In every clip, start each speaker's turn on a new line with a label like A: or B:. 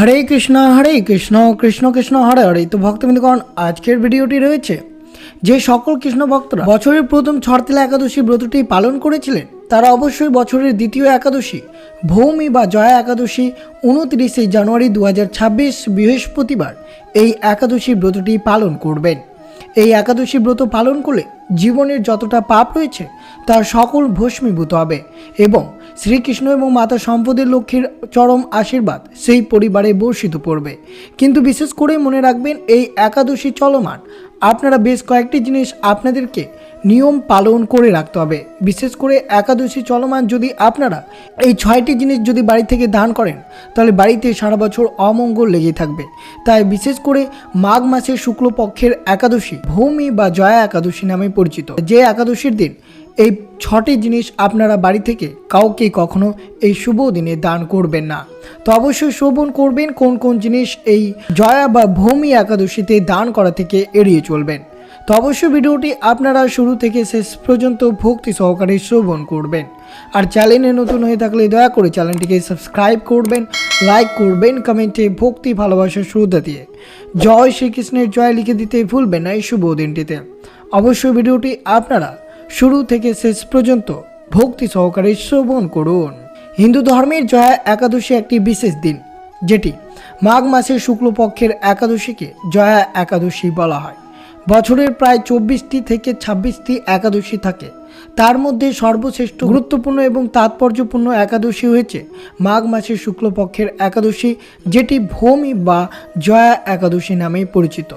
A: হরে কৃষ্ণ হরে কৃষ্ণ কৃষ্ণ কৃষ্ণ, হরে হরে। তো ভক্তবৃন্দগণ, আজকের ভিডিওটি রয়েছে যে সকল কৃষ্ণ ভক্তরা বছরের প্রথম ছড়তেলা একাদশী ব্রতটি পালন করেছিলেন, তারা অবশ্যই বছরের দ্বিতীয় একাদশী, ভৌমি বা জয়া একাদশী, উনত্রিশে জানুয়ারি দু হাজার ছাব্বিশ বৃহস্পতিবার এই একাদশী ব্রতটি পালন করবেন। এই একাদশী ব্রত পালন করলে জীবনের যতটা পাপ রয়েছে, তার সকল ভস্মীভূত হবে এবং শ্রীকৃষ্ণ এবং মাতা সম্পদের লক্ষ্মীর চরম আশীর্বাদ সেই পরিবারে বর্ষিত পড়বে। কিন্তু বিশেষ করে মনে রাখবেন, এই একাদশী চলমান আপনারা বেশ কয়েকটি জিনিস আপনাদেরকে নিয়ম পালন করে রাখতে হবে। বিশেষ করে একাদশী চলমান যদি আপনারা এই ছয়টি জিনিস যদি বাড়ি থেকে দান করেন, তাহলে বাড়িতে সারা বছর অমঙ্গল লেগে থাকবে। তাই বিশেষ করে মাঘ মাসের শুক্লপক্ষের একাদশী ভৌমি বা জয়া একাদশী নামে পরিচিত। যে একাদশীর দিন এই ছটি জিনিস আপনারা বাড়ি থেকে কাউকে কখনো এই শুভ দিনে দান করবেন না। তো অবশ্যই শোভন করবেন কোন কোন জিনিস এই জয়া বা ভৌমি একাদশীতে দান করা থেকে এড়িয়ে চলবেন। তো অবশ্যই ভিডিওটি আপনারা শুরু থেকে শেষ পর্যন্ত ভক্তি সহকারে শ্রবণ করবেন। আর চ্যানেলে নতুন হয়ে থাকলে দয়া করে চ্যানেলটিকে সাবস্ক্রাইব করবেন, লাইক করবেন, কমেন্টে ভক্তি ভালোবাসার শ্রদ্ধা দিয়ে। জয় শ্রীকৃষ্ণের জয় লিখে দিতে ভুলবেন না এই শুভ দিনটিতে। অবশ্যই ভিডিওটি আপনারা শুরু থেকে শেষ পর্যন্ত ভক্তি সহকারে শ্রবণ করুন। হিন্দু ধর্মের জয়া একাদশী একটি বিশেষ দিন, যেটি মাঘ মাসের শুক্লপক্ষের একাদশীকে জয়া একাদশী বলা হয়। বছরের প্রায় চব্বিশটি থেকে ছাব্বিশটি একাদশী থাকে। তার মধ্যে সর্বশ্রেষ্ঠ গুরুত্বপূর্ণ এবং তাৎপর্যপূর্ণ একাদশী হয়েছে মাঘ মাসের শুক্লপক্ষের একাদশী, যেটি ভৌমি বা জয়া একাদশী নামে পরিচিত।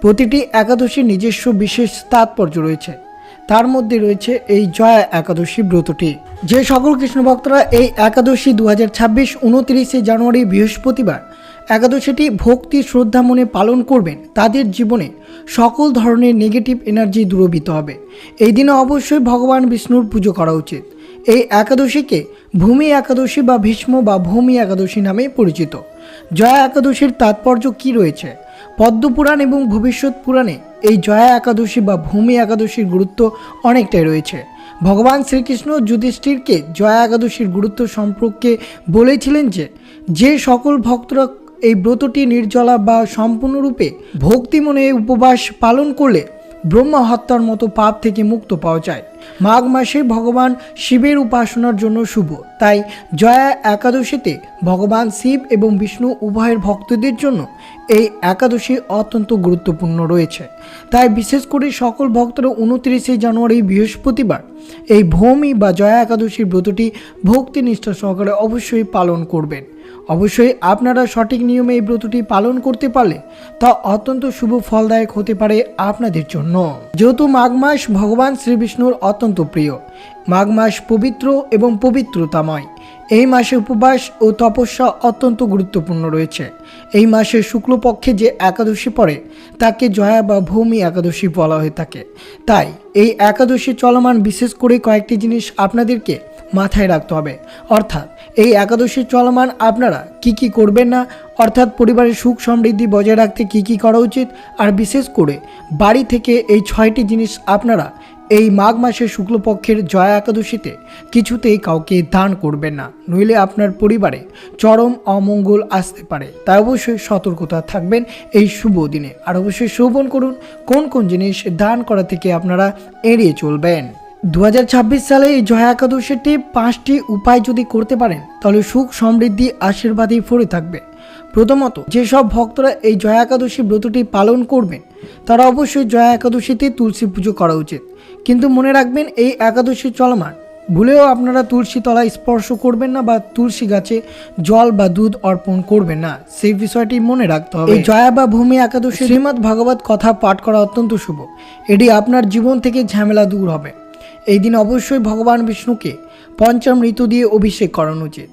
A: প্রতিটি একাদশীর নিজস্ব বিশেষ তাৎপর্য রয়েছে। তার মধ্যে রয়েছে এই জয়া একাদশী ব্রতটি। যে সকল কৃষ্ণ ভক্তরা এই একাদশী দু হাজার ছাব্বিশ উনত্রিশে জানুয়ারি বৃহস্পতিবার একাদশীটি ভক্তি শ্রদ্ধা মনে পালন করবেন, তাদের জীবনে সকল ধরনের নেগেটিভ এনার্জি দূরীভূত হবে। এই দিনে অবশ্যই ভগবান বিষ্ণুর পুজো করা উচিত। এই একাদশীকে ভূমি একাদশী বা ভীষ্ম বা ভূমি একাদশী নামে পরিচিত। জয়া একাদশীর তাৎপর্য কি রয়েছে? পদ্মপুরাণ এবং ভবিষ্যৎ পুরাণে এই জয়া একাদশী বা ভূমি একাদশীর গুরুত্ব অনেকটাই রয়েছে। ভগবান শ্রীকৃষ্ণ যুধিষ্ঠিরকে জয়া একাদশীর গুরুত্ব সম্পর্কে বলেছিলেন যে যে সকল ভক্তরা এই ব্রতটি নির্জলা বা সম্পূর্ণরূপে ভক্তি মনে উপবাস পালন করলে ব্রহ্মা হত্যার মতো পাপ থেকে মুক্ত পাওয়া যায়। মাঘ মাসে ভগবান শিবের উপাসনার জন্য শুভ। তাই জয়া একাদশীতে ভগবান শিব এবং বিষ্ণু উভয়ের ভক্তদের জন্য এই একাদশী অত্যন্ত গুরুত্বপূর্ণ রয়েছে। তাই বিশেষ করে সকল ভক্তরা উনত্রিশে জানুয়ারি, বৃহস্পতিবার এই ভৌমি বা জয়া একাদশীর ব্রতটি ভক্তি নিষ্ঠা সহকারে অবশ্যই পালন করবেন। অবশ্যই আপনারা সঠিক নিয়মে এই ব্রতটি পালন করতে পারলে তা অত্যন্ত শুভ ফলদায়ক হতে পারে আপনাদের জন্য। যেহেতু মাঘ মাস ভগবান শ্রীবিষ্ণুর অত্যন্ত প্রিয়, মাঘ মাস পবিত্র এবং পবিত্রতাময়। এই মাসে উপবাস ও তপস্যা অত্যন্ত গুরুত্বপূর্ণ রয়েছে। এই মাসের শুক্লপক্ষে যে একাদশী পড়ে, তাকে জয়া বা ভূমি একাদশী বলা হয়ে থাকে। তাই এই একাদশী চলমান বিশেষ করে কয়েকটি জিনিস আপনাদেরকে মাথায় রাখতে হবে। অর্থাৎ, এই একাদশী চলমান আপনারা কি কি করবেন না? অর্থাৎ, পরিবারের সুখ সমৃদ্ধি বজায় রাখতে কি কি করা উচিত? আর বিশেষ করে, বাড়ি থেকে এই ছয়টি জিনিস আপনারা এই মাঘ মাসের শুক্লপক্ষের জয়া একাদশীতে কিছুতেই কাউকে দান করবেন না। নইলে আপনার পরিবারে চরম অমঙ্গল আসতে পারে। তাই অবশ্যই সতর্কতা থাকবেন এই শুভ দিনে। আর অবশ্যই শোভন করুন, কোন কোন জিনিস দান করা থেকে আপনারা এড়িয়ে চলবেন। দু হাজার ছাব্বিশ সালে এই জয়া একাদশীটি পাঁচটি উপায় যদি করতে পারেন তাহলে সুখ সমৃদ্ধি আশীর্বাদই ভরে থাকবে। প্রথমত যেসব ভক্তরা এই জয়া একাদশী ব্রতটি পালন করবেন তারা অবশ্যই জয়া একাদশীতে তুলসী পুজো করা উচিত। কিন্তু মনে রাখবেন এই একাদশী চলমান। ভুলেও আপনারা তুলসী তলায় স্পর্শ করবেন না বা তুলসী গাছে জল বা দুধ অর্পণ করবেন না। সেই বিষয়টি মনে রাখতে হবে। এই জয়া বা ভূমি একাদশী শ্রীমৎ ভাগবত কথা পাঠ করা অত্যন্ত শুভ। এটি আপনার জীবন থেকে ঝামেলা দূর হবে। এই দিন অবশ্যই ভগবান বিষ্ণুকে পঞ্চম পঞ্চামৃত দিয়ে অভিষেক করানো উচিত।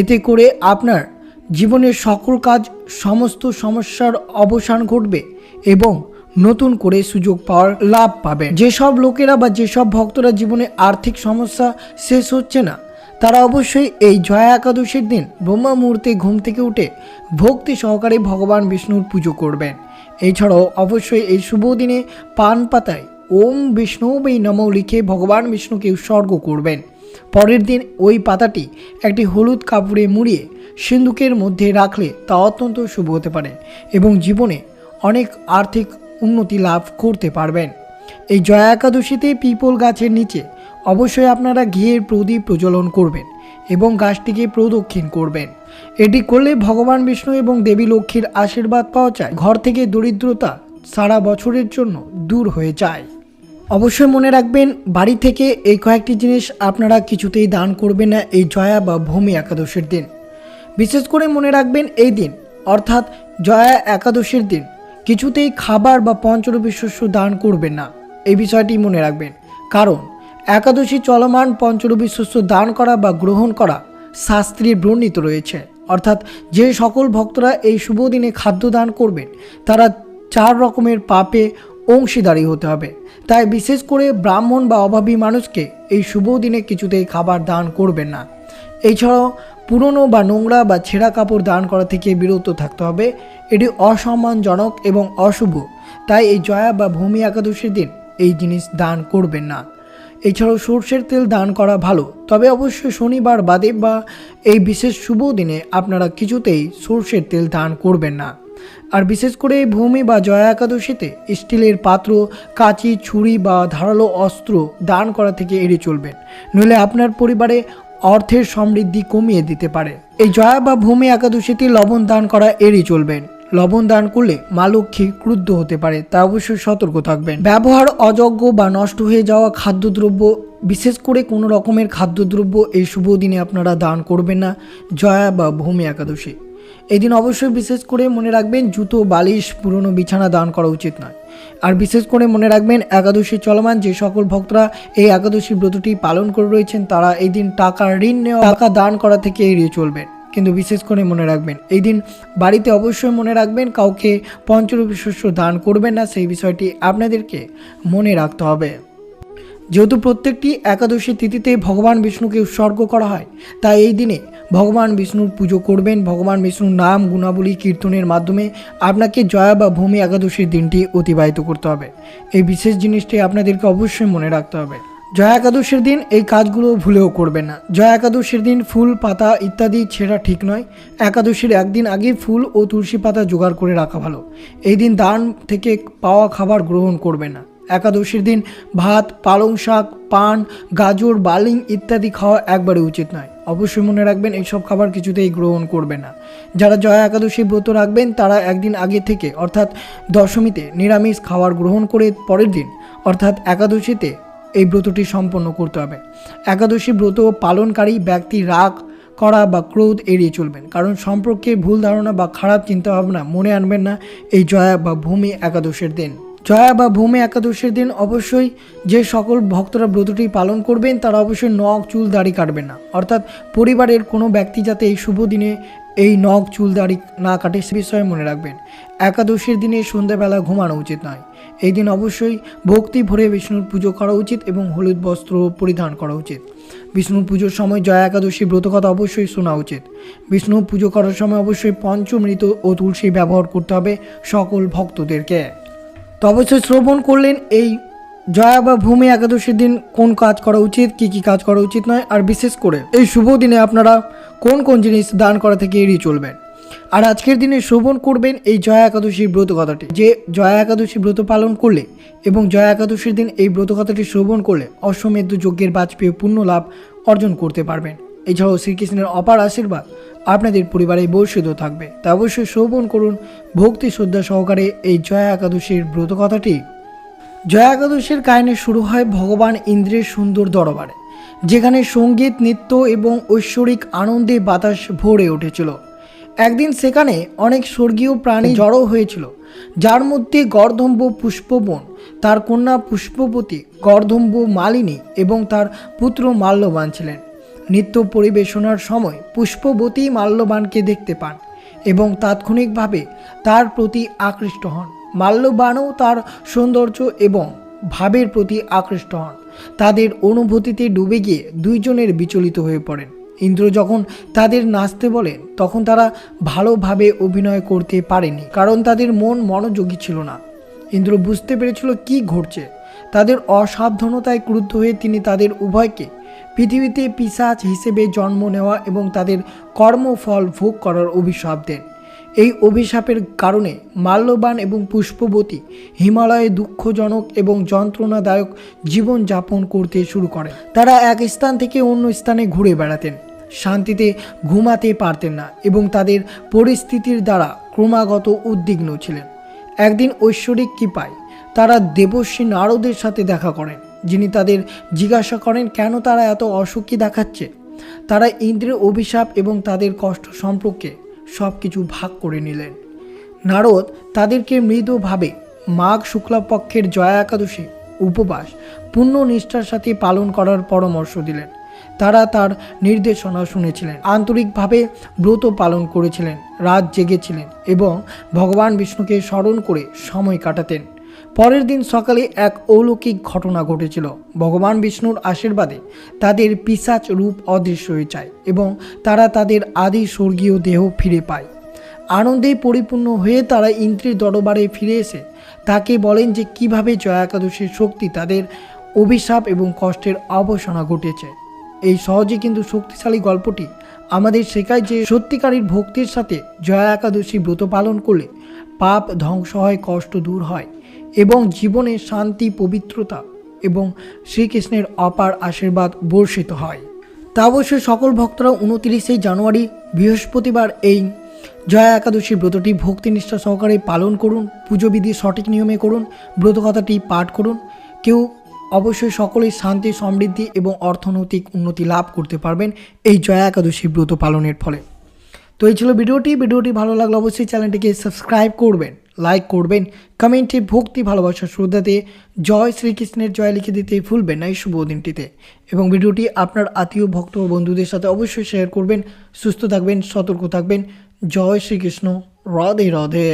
A: এতে করে আপনার জীবনের সকল কাজ, সমস্ত সমস্যার অবসান ঘটবে এবং নতুন করে সুযোগ পাওয়ার লাভ পাবে যেসব লোকেরা বা যেসব ভক্তরা জীবনে আর্থিক সমস্যা শেষ হচ্ছে না, তারা অবশ্যই এই জয়া একাদশীর দিন ব্রহ্মা মুহূর্তে ঘুম থেকে উঠে ভক্তি সহকারে ভগবান বিষ্ণুর পুজো করবেন। এছাড়াও অবশ্যই এই শুভ দিনে পান পাতায় ওম বিষ্ণু বৈ নম লিখে ভগবান বিষ্ণুকে উৎসর্গ করবেন। পরের দিন ওই পাতাটি একটি হলুদ কাপড়ে মুড়িয়ে সিন্ধুকের মধ্যে রাখলে তা অত্যন্ত শুভ হতে পারে এবং জীবনে অনেক আর্থিক উন্নতি লাভ করতে পারবেন। এই জয়া একাদশীতে পিপল গাছের নিচে অবশ্যই আপনারা ঘিয়ের প্রদীপ প্রজ্বলন করবেন এবং গাছটিকে প্রদক্ষিণ করবেন। এটি করলে ভগবান বিষ্ণু এবং দেবী লক্ষ্মীর আশীর্বাদ পাওয়া যায়। ঘর থেকে দরিদ্রতা সারা বছরের জন্য দূর হয়ে যায়। অবশ্যই মনে রাখবেন, বাড়ি থেকে এই কয়েকটি জিনিস আপনারা কিছুতেই দান করবেন না এই জয়া বা ভূমি একাদশীর দিন। বিশেষ করে মনে রাখবেন এই দিন, অর্থাৎ জয়া একাদশীর দিন, কিছুতেই খাবার বা পঞ্চরূপী শস্য দান করবেন না, এই বিষয়টি মনে রাখবেন। কারণ, একাদশী চলমান পঞ্চরূপী শস্য দান করা বা গ্রহণ করা শাস্ত্রে বর্ণিত রয়েছে। অর্থাৎ যে সকল ভক্তরা এই শুভ দিনে খাদ্য দান করবেন, তারা চার রকমের পাপে অংশীদারি হতে হবে। তাই বিশেষ করে ব্রাহ্মণ বা অভাবী মানুষকে এই শুভ দিনে কিছুতেই খাবার দান করবেন না। এছাড়াও পুরনো বা নোংরা বা ছেঁড়া কাপড় দান করা থেকে বিরত থাকতে হবে। এটি অসম্মানজনক এবং অশুভ। তাই এই জয়া বা ভূমি একাদশীর দিন এই জিনিস দান করবেন না। এছাড়াও সর্ষের তেল দান করা ভালো। তবে অবশ্যই শনিবার বাদে বা এই বিশেষ শুভ দিনে আপনারা কিছুতেই সর্ষের তেল দান করবেন না। আর বিশেষ করে ভূমি বা জয়া একাদশীতে স্টিলের পাত্র, কাঁচি, ছুরি বা ধারালো অস্ত্র দান করা থেকে এড়িয়ে চলবেন। নইলে আপনার পরিবারে অর্থের সমৃদ্ধি কমিয়ে দিতে পারে। এই জয়া বা ভূমি একাদশীতে লবণ দান করা এড়িয়ে চলবেন। লবণ দান করলে মা লক্ষ্মী ক্রুদ্ধ হতে পারে, তা অবশ্যই সতর্ক থাকবেন। ব্যবহার অযোগ্য বা নষ্ট হয়ে যাওয়া খাদ্যদ্রব্য, বিশেষ করে কোনো রকমের খাদ্যদ্রব্য এই শুভ দিনে আপনারা দান করবেন না জয়া বা ভূমি একাদশী। এই দিন অবশ্যই বিশেষ করে মনে রাখবেন, জুতো, বালিশ, পুরনো বিছানা দান করা উচিত নয়। আর বিশেষ করে মনে রাখবেন, একাদশী চলমান, যে সকল ভক্তরা এই একাদশী ব্রতটি পালন করে রয়েছেন, তারা এই দিন টাকা ঋণ নেওয়া, টাকা দান করা থেকে এড়িয়ে চলবেন। কিন্তু বিশেষ করে মনে রাখবেন এই দিন বাড়িতে অবশ্যই মনে রাখবেন, কাউকে পঞ্চরূপী শস্য দান করবেন না, সেই বিষয়টি আপনাদেরকে মনে রাখতে হবে। যেহেতু প্রত্যেকটি একাদশী তিথিতে ভগবান বিষ্ণুকে উৎসর্গ করা হয়, তাই এই দিনে ভগবান বিষ্ণুর পুজো করবেন। ভগবান বিষ্ণুর নাম, গুণাবলী, কীর্তনের মাধ্যমে আপনাকে জয়া বা ভূমি একাদশীর দিনটি অতিবাহিত করতে হবে। এই বিশেষ জিনিসটি আপনাদেরকে অবশ্যই মনে রাখতে হবে। জয়া একাদশীর দিন এই কাজগুলো ভুলেও করবেন না। জয়া একাদশীর দিন ফুল, পাতা ইত্যাদি ছেঁড়া ঠিক নয়। একাদশীর একদিন আগে ফুল ও তুলসী পাতা জোগাড় করে রাখা ভালো। এই দিন দান থেকে পাওয়া খাবার গ্রহণ করবেন না। একাদশীর দিন ভাত, পালং শাক, পান, গাজর বালিং ইত্যাদি খাওয়া একবারে উচিত নয়। অবশ্যই মনে রাখবেন এইসব খাবার কিছুতেই গ্রহণ করবে না। যারা জয়া একাদশী ব্রত রাখবেন, তারা একদিন আগে থেকে, অর্থাৎ দশমীতে নিরামিষ খাবার গ্রহণ করে পরের দিন, অর্থাৎ একাদশীতে এই ব্রতটি সম্পন্ন করতে হবে। একাদশী ব্রত পালনকারী ব্যক্তি রাগ করা বা ক্রোধ এড়িয়ে চলবেন। কারণ সম্পর্কে ভুল ধারণা বা খারাপ চিন্তাভাবনা মনে আনবেন না এই জয়া বা ভূমি একাদশের দিন। জয়া বা ভূমি একাদশীর দিন অবশ্যই যে সকল ভক্তরা ব্রতটি পালন করবেন, তারা অবশ্যই নখ, চুল, দাড়ি কাটবেন না। অর্থাৎ পরিবারের কোনো ব্যক্তি যাতে এই শুভ দিনে এই নখ, চুল, দাড়ি না কাটে সে বিষয়ে মনে রাখবেন। একাদশীর দিনে সন্ধ্যাবেলা ঘুমানো উচিত নয়। এই দিন অবশ্যই ভক্তি ভরে বিষ্ণুর পুজো করা উচিত এবং হলুদ বস্ত্র পরিধান করা উচিত। বিষ্ণুর পুজোর সময় জয়া একাদশী ব্রত কথা অবশ্যই শোনা উচিত। বিষ্ণু পুজো করার সময় অবশ্যই পঞ্চমৃত ও তুলসী ব্যবহার করতে হবে সকল ভক্তদেরকে। তো অবশ্যই শ্রবণ করলেন, এই জয়া বা ভূমি একাদশীর দিন কোন কাজ করা উচিত, কি কি কাজ করা উচিত নয়, আর বিশেষ করে এই শুভ দিনে আপনারা কোন কোন জিনিস দান করা থেকে এড়িয়ে চলবেন। আর আজকের দিনে শ্রবণ করবেন এই জয়া একাদশীর ব্রত কথাটি, যে জয়া একাদশী ব্রত পালন করলে এবং জয়া একাদশীর দিন এই ব্রত কথাটি শ্রবণ করলে অশ্বমেধ যজ্ঞের বাজপেয় পুণ্য লাভ অর্জন করতে পারবেন। এছাড়াও শ্রীকৃষ্ণের অপার আশীর্বাদ আপনাদের পরিবারে বৈশুদ্ধ থাকবে। তা অবশ্যই শ্রবণ করুন। ভক্তি শ্রদ্ধা সহকারে এই জয়া একাদশীর ব্রত কথাটি। জয়া একাদশীর কাহিনী শুরু হয় ভগবান ইন্দ্রের সুন্দর দরবারে, যেখানে সংগীত, নৃত্য এবং ঐশ্বরিক আনন্দে বাতাস ভরে উঠেছিল। একদিন সেখানে অনেক স্বর্গীয় প্রাণী জড়ো হয়েছিল, যার মধ্যে গর্ধম্ব পুষ্পবন, তার কন্যা পুষ্পপতি গর্ধম্ব মালিনী এবং তার পুত্র মাল্যবান ছিলেন। নৃত্য পরিবেশনার সময় পুষ্পবতী মাল্যবানকে দেখতে পান এবং তাৎক্ষণিকভাবে তার প্রতি আকৃষ্ট হন। মাল্যবানও তার সৌন্দর্য এবং ভাবের প্রতি আকৃষ্ট হন। তাদের অনুভূতিতে ডুবে গিয়ে দুইজনের বিচলিত হয়ে পড়েন। ইন্দ্র যখন তাদের নাচতে বলেন, তখন তারা ভালোভাবে অভিনয় করতে পারেনি, কারণ তাদের মন মনোযোগী ছিল না। ইন্দ্র বুঝতে পেরেছিল কি ঘটছে। তাদের অসাবধানতায় ক্রুদ্ধ হয়ে তিনি তাদের উভয়কে পৃথিবীতে পিসাচ হিসেবে জন্ম নেওয়া এবং তাদের কর্মফল ভোগ করার অভিশাপ দেন। এই অভিশাপের কারণে মাল্যবান এবং পুষ্পবতী হিমালয়ে দুঃখজনক এবং যন্ত্রণাদায়ক জীবন যাপন করতে শুরু করে তারা এক স্থান থেকে অন্য স্থানে ঘুরে বেড়াতেন। শান্তিতে ঘুমাতে পারতেন না এবং তাদের পরিস্থিতির দ্বারা ক্রমাগত উদ্বিগ্ন ছিলেন। একদিন ঐশ্বরিক কৃপায় তারা দেবশ্রী নারদের সাথে দেখা করেন। যিনি তাদের জিজ্ঞাসা করেন, কেন তারা এত অসুখী দেখাচ্ছে? তারা ইন্দ্রের অভিশাপ এবং তাদের কষ্ট সম্পর্কে সব কিছু ভাগ করে নিলেন। নারদ তাদেরকে মৃদুভাবে মাঘ শুক্লাপক্ষের জয়া একাদশী উপবাস, পূর্ণ নিষ্ঠার সাথে পালন করার পরামর্শ দিলেন। তারা তার নির্দেশনা শুনেছিলেন, আন্তরিকভাবে ব্রত পালন করেছিলেন, রাত জেগেছিলেন এবং ভগবান বিষ্ণুকে স্মরণ করে সময় কাটাতেন। পরের দিন সকালে এক অলৌকিক ঘটনা ঘটেছিল। ভগবান বিষ্ণুর আশীর্বাদে তাদের পিসাচ রূপ অদৃশ্য হয়ে যায় এবং তারা তাদের আদি স্বর্গীয় দেহ ফিরে পায়। আনন্দে পরিপূর্ণ হয়ে তারা ইন্দ্রের দরবারে ফিরে এসে তাকে বলেন যে কীভাবে জয়া একাদশীর শক্তি তাদের অভিশাপ এবং কষ্টের অবসানা ঘটেছে। এই সহজে কিন্তু শক্তিশালী গল্পটি আমাদের শেখায় যে সত্যিকারীর ভক্তির সাথে জয়া একাদশী ব্রত পালন করলে পাপ ধ্বংস হয়, কষ্ট দূর হয়। এবং জীবনে শান্তি, পবিত্রতা এবং শ্রীকৃষ্ণের অপার আশীর্বাদ বর্ষিত হয়। তা অবশ্যই সকল ভক্তরা উনতিরিশে জানুয়ারি, বৃহস্পতিবার এই জয়া একাদশী ব্রতটি ভক্তি নিষ্ঠা সহকারে পালন করুন, পুজোবিধি সঠিক নিয়মে করুন, ব্রতকথাটি পাঠ করুন। কেউ অবশ্যই সকলেই শান্তি, সমৃদ্ধি এবং অর্থনৈতিক উন্নতি লাভ করতে পারবেন এই জয়া একাদশী ব্রত পালনের ফলে। তো এই ছিল ভিডিওটি। ভিডিওটি ভালো লাগলে অবশ্যই চ্যানেলটিকে সাবস্ক্রাইব করবেন, লাইক করবেন, কমেন্টে ভক্তি, ভালোবাসা শ্রদ্ধাতে জয় শ্রীকৃষ্ণের জয় লিখে দিতে ভুলবেন না এই শুভ দিনটিতে। এবং ভিডিওটি আপনার আত্মীয়, ভক্ত ও বন্ধুদের সাথে অবশ্যই শেয়ার করবেন। সুস্থ থাকবেন, সতর্ক থাকবেন। জয় শ্রীকৃষ্ণ। রাধে রাধে।